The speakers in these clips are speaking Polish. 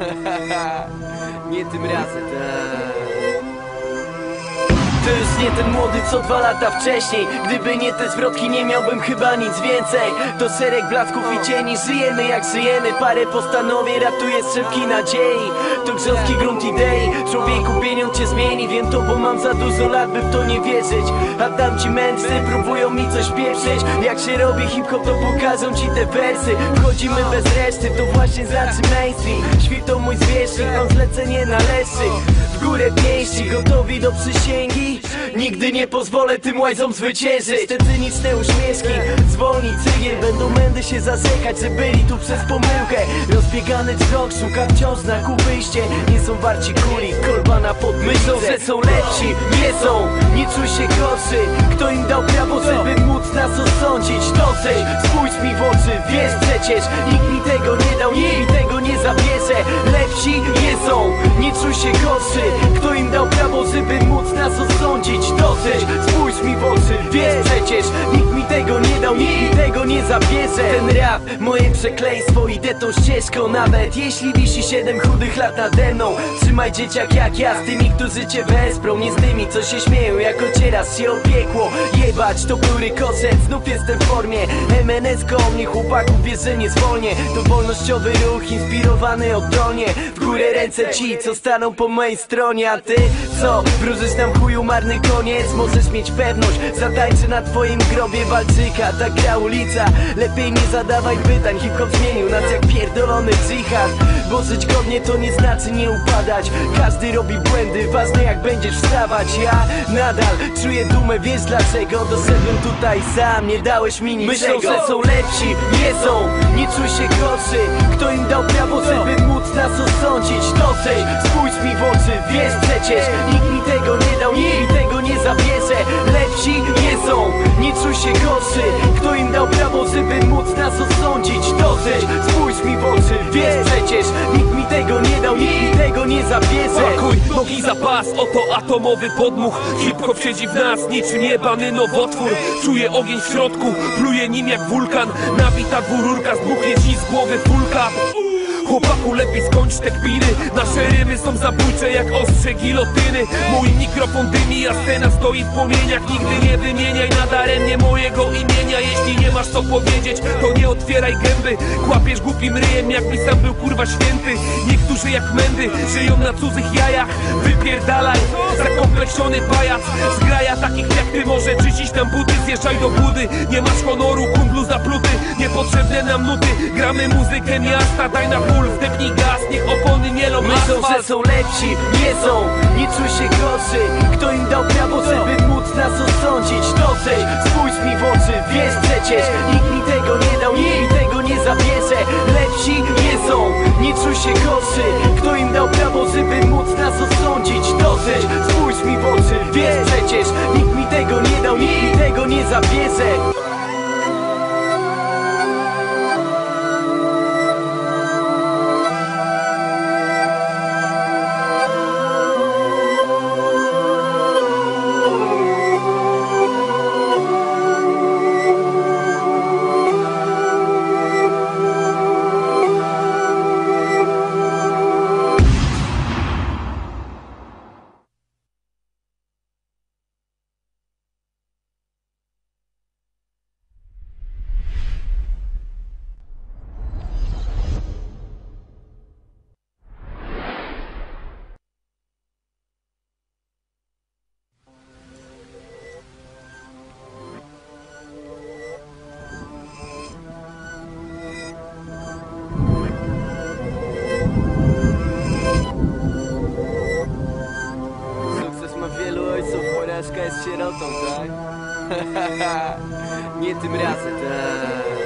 jest sierotą, tak? nie tym razem, tak. To już nie ten młody co dwa lata wcześniej. Gdyby nie te zwrotki nie miałbym chyba nic więcej. To szereg blasków i cieni Żyjemy jak żyjemy. Parę postanowień ratuje strzepki nadziei. To grząski grunt idei. Człowieku pieniądz cię zmieni. Wiem to bo mam za dużo lat by w to nie wierzyć. A dam ci mędrcy próbują mi coś pieprzyć. Jak się robi hip-hop to pokażą ci te wersy. Wchodzimy bez reszty to właśnie znaczy mainstream. To mój zwierzchnik Mam zlecenie należy w górę pięści, gotowi do przysięgi. Nigdy nie pozwolę tym łajzom zwyciężyć. Te cyniczne uśmieszki, zwolni cygiel. Będą mędy się zasekać, że byli tu przez pomyłkę. Rozbiegany wzrok, szuka wciąż znaku wyjście Nie są warci kuli, kolba na podmyślą Że są lepsi, nie są, nie czuj się gorszy. Kto im dał prawo, żeby móc nas osądzić? Dosyć, spójrz mi w oczy, wiesz przecież. Nikt mi tego nie dał, nikt mi tego nie zabierze. Lepsi nie są, nie czuj się gorszy. Kto im dał prawo, żeby móc nas osądzić? Dosyć, spójrz mi w zabierze Ten rap, moje przekleństwo, idę tą ścieżką. Nawet jeśli wisi siedem chudych lat nade mną Trzymaj dzieciak jak ja z tymi, którzy cię wesprą. Nie z tymi, co się śmieją, jak ocieras się opiekło Jebać, to był rykoszet, znów jestem w formie. MNS go mnie, chłopaków wiesz, że nie zwolnię. To wolnościowy ruch, inspirowany oddolnie W górę ręce ci, co staną po mojej stronie. A ty, co? Wróżysz nam chuju marny koniec. Możesz mieć pewność, zatańczę na twoim grobie walczyka. Tak gra ulica, lepiej nie zadawaj pytań Hip-hop zmienił nas jak pierdolony dżihad. Bo żyć godnie to nie znaczy nie upadać. Każdy robi błędy, ważne jak będziesz wstawać. Ja nadal czuję dumę, wiesz dlaczego? Doszedłem tutaj sam, nie dałeś mi niczego. Myślą, że są lepsi, nie są, nie czuj się gorszy. Kto im dał prawo, żeby móc nas osądzić? Dosyć, spójrz mi w oczy, wiesz przecież. Nikt mi tego nie dał, nikt mi tego zabierze Lepsi nie są, nie czuj się gorszy. Kto im dał prawo, żeby móc nas osądzić Dosyć, spójrz mi w oczy, wiesz przecież Nikt mi tego nie dał, nikt mi tego nie zabierze. Pakuj nogi za pas, oto atomowy podmuch. Hip-hop siedzi w nas, niczym jebany nowotwór. Czuję ogień w środku, pluje nim jak wulkan. Nabita dwururka, zbuchnie ci z głowy fulka Chłopaku, lepiej skończ te kpiny. Nasze rymy są zabójcze jak ostrze gilotyny. Mój mikrofon dymi, a scena stoi w płomieniach. Nigdy nie wymieniaj nadaremnie mojego imienia. Jeśli nie masz co powiedzieć, to nie otwieraj gęby. Kłapiesz głupim ryjem, jakby sam był kurwa święty. Niektórzy jak mędy, żyją na cudzych jajach. Wypierdalaj, zakompleksiony pajac. Zgraja takich jak ty może czyścić nam buty. Zjeżdżaj do budy, nie masz honoru, kumplu zapluty. Niepotrzebne nam nuty, gramy muzykę miasta Daj na ból, wdepnij gaz, niech opony mielą Myślą, że są lepsi, nie są, nie czuj się gorszy Kto im dał prawo, żeby móc nas osądzić? Dosyć, spójrz mi w oczy, wiesz przecież. Nikt mi tego nie dał, nikt mi tego nie zabierze. Lepsi nie są, nie czuj się gorszy Kto im dał prawo, żeby móc nas osądzić? Dosyć, spójrz mi w oczy, wiesz przecież. Nikt mi tego nie dał, nikt mi tego nie zabierze sierotą, tak? nie tym razem, tak.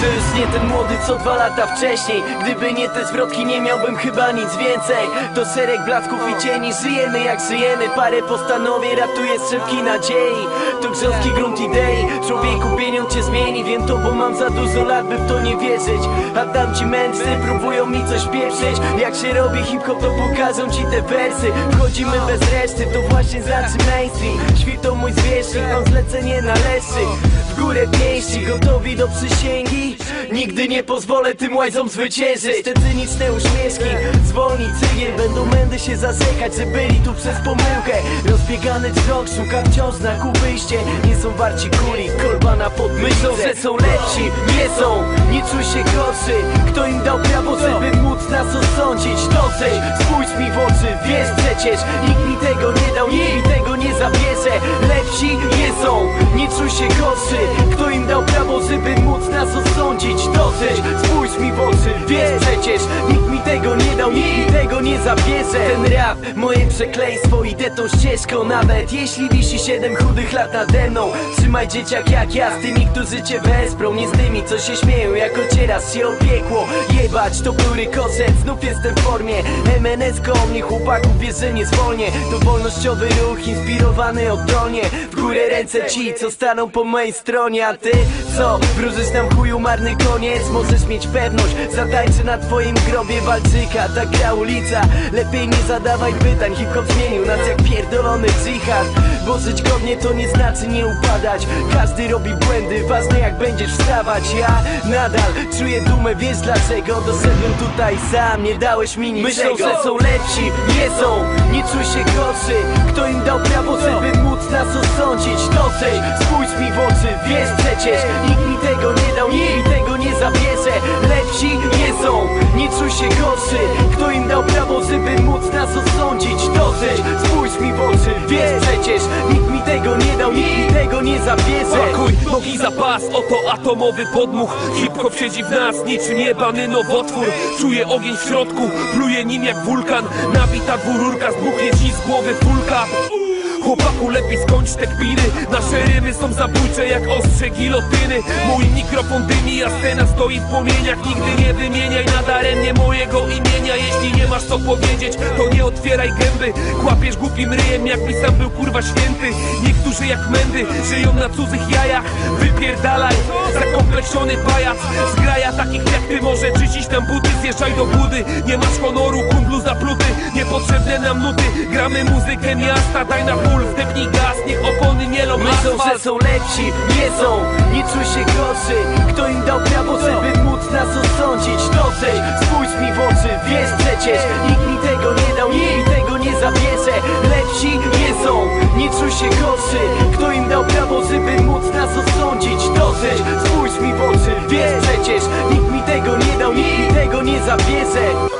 To już nie ten młody co dwa lata wcześniej. Gdyby nie te zwrotki nie miałbym chyba nic więcej. To szereg blasków i cieni Żyjemy jak żyjemy. Parę postanowień ratuje strzepki nadziei. To grząski grunt idei. Człowieku cię zmieni Wiem to bo mam za dużo lat by w to nie wierzyć. A dam ci mędrcy próbują mi coś pieprzyć. Jak się robi hip-hop to pokażą ci te wersy. Wchodzimy bez reszty to właśnie znaczy mainstream. Świt to mój zwierzchnik Mam zlecenie należy w górę pięści Gotowi do przysięgi Nigdy nie pozwolę tym łajzom zwyciężyć. Niestety nicne uśmieszki Zwolni cygiel, będą mędy się zasekać Że byli tu przez pomyłkę. Rozbiegany wzrok, szuka wciąż znaku wyjście Nie są warci kuli, kolba na podmyśle Myślą, że są lepsi, nie są. Nie czuj się gorszy. Kto im dał prawo, żeby móc nas osądzić Dosyć, spójrz mi w oczy, wiesz przecież. Nikt mi tego nie dał, nikt mi tego nie zabierze. Lepsi nie są, nie czuj się gorszy. Kto im dał prawo, żeby móc nas osądzić? Dosyć, spójrz mi w oczy, wiesz przecież. Nikt mi tego nie dał, nikt nie zabierze Ten rap, moje przekleństwo, idę tą ścieżką. Nawet jeśli wisi siedem chudych lat nade mną Trzymaj dzieciak jak ja z tymi, którzy cię wesprą. Nie z tymi, co się śmieją, jak ocieras się opiekło Jebać, to był rykoszet, znów jestem w formie. MNS go mnie chłopaków, wiesz, że nie zwolnię. To wolnościowy ruch, inspirowany oddolnie W górę ręce ci, co staną po mojej stronie. A ty, co? Wróżysz nam chuju marny koniec. Możesz mieć pewność, zatańczę na twoim grobie walczyka. Tak gra ulica, lepiej nie zadawaj pytań Hip-hop zmienił nas jak pierdolony dżihad. Bo żyć godnie to nie znaczy nie upadać. Każdy robi błędy, ważne jak będziesz wstawać. Ja nadal czuję dumę, wiesz dlaczego? Doszedłem tutaj sam, nie dałeś mi niczego. Myślą, że są lepsi, nie są, nie czuj się gorszy Kto im dał prawo, żeby móc nas osądzić? Dosyć, spójrz mi w oczy, wiesz przecież Nikt mi tego nie dał, nikt mi tego nie zabierze. Lepsi nie są, nie czuj się gorszy Kto im dał prawo, żeby móc nas osądzić? Dosyć, spójrz mi w oczy, wiesz przecież nie zabierze Pakuj nogi za pas, oto atomowy podmuch. Hip-hop siedzi w nas, niczym jebany nowotwór. Czuję ogień w środku, pluje nim jak wulkan. Nabita dwururka, zbuchnie ci z głowy kulka Chłopaku lepiej skończ te kpiny. Nasze rymy są zabójcze jak ostrze gilotyny. Mój mikrofon dymi, a scena stoi w płomieniach. Nigdy nie wymieniaj nadaremnie mojego imienia. Jeśli nie masz co powiedzieć, to nie otwieraj gęby. Kłapiesz głupim ryjem, jakbyś sam był kurwa święty. Niektórzy jak mędy, żyją na cudzych jajach. Wypierdalaj, zakompleksiony pajac. Zgraja takich jak ty może czyścić tam buty. Zjeżdżaj do budy, nie masz honoru, kundlu zapluty. Niepotrzebne nam nuty, gramy muzykę miasta Daj na ból, wdepnij gaz, niech opony mielą Myślą, że asfalt są lepsi, nie są, nie czuj się gorszy. Kto im dał prawo, żeby móc nas osądzić? Dosyć, spójrz mi w oczy, wiesz przecież. Nikt mi tego nie dał, nikt mi tego nie zabierze. Lepsi nie są, nie czuj się gorszy. Kto im dał prawo, żeby móc nas osądzić? Dosyć, spójrz mi w oczy, wiesz przecież. Nikt mi tego nie dał, nikt mi tego nie zabierze